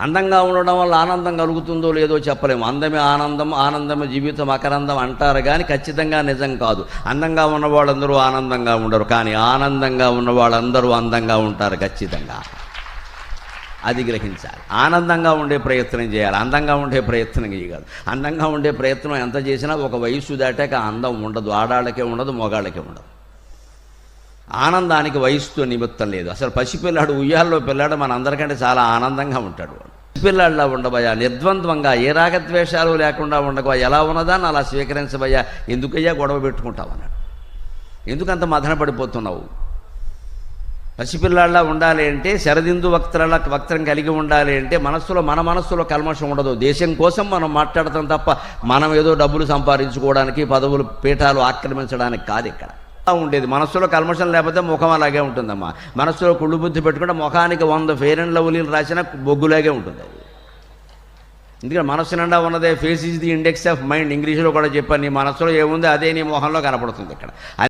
అందంగా ఉండడం వల్ల ఆనందం కలుగుతుందో లేదో చెప్పలేము. అందమే ఆనందం ఆనందమే జీవితం అకరందం అంటారు కానీ ఖచ్చితంగా నిజం కాదు. అందంగా ఉన్న వాళ్ళందరూ ఆనందంగా ఉండరు. కానీ ఆనందంగా ఉన్న వాళ్ళందరూ అందంగా ఉంటారు ఖచ్చితంగా. అది గ్రహించాలి. ఆనందంగా ఉండే ప్రయత్నం చేయాలి. అందంగా ఉండే ప్రయత్నం చేయగలదు. అందంగా ఉండే ప్రయత్నం ఎంత చేసినా ఒక వయస్సు దాటాక అందం ఉండదు. ఆడాళ్ళకే ఉండదు మగాళ్ళకే ఉండదు. ఆనందానికి వయసుతో నిమిత్తం లేదు. అసలు పసిపిల్లాడు ఉయ్యాల్లో పిల్లాడు మన అందరికంటే చాలా ఆనందంగా ఉంటాడు పిల్లాడిలా ఉండబోయా? నిర్ద్వంద్వంగా ఏ రాగద్వేషాలు లేకుండా ఉండగా ఎలా ఉన్నదాన్ని అలా స్వీకరించబోయా. ఎందుకయ్యా గొడవ పెట్టుకుంటావు అన్నాడు. ఎందుకంత మదన పడిపోతున్నావు? పసిపిల్లాళ్ళ ఉండాలి అంటే శరదిందు వక్తల వక్తం కలిగి ఉండాలి అంటే మనస్సులో మన మనస్సులో కల్మషం ఉండదు. దేశం కోసం మనం మాట్లాడతాం తప్ప మనం ఏదో డబ్బులు సంపాదించుకోవడానికి పదవులు పీఠాలు ఆక్రమించడానికి కాదు ఇక్కడ. ఉండేది. మనస్సులో కల్మషం లేకపోతే ముఖం అలాగే ఉంటుందమ్మా. మనస్సులో కుళ్ళు బుద్ధి పెట్టుకుంటే ముఖానికి వంద ఫెయిర్ అండ్ లవ్లీలు రాసిన బొగ్గులాగే ఉంటుంది అది. ఎందుకంటే మనస్సు నిండా ఉన్నదే face is the index of mind. ఇంగ్లీష్లో కూడా చెప్పాను నీ మనస్సులో ఏముంది అదే నీ మొహంలో కనపడుతుంది ఇక్కడ.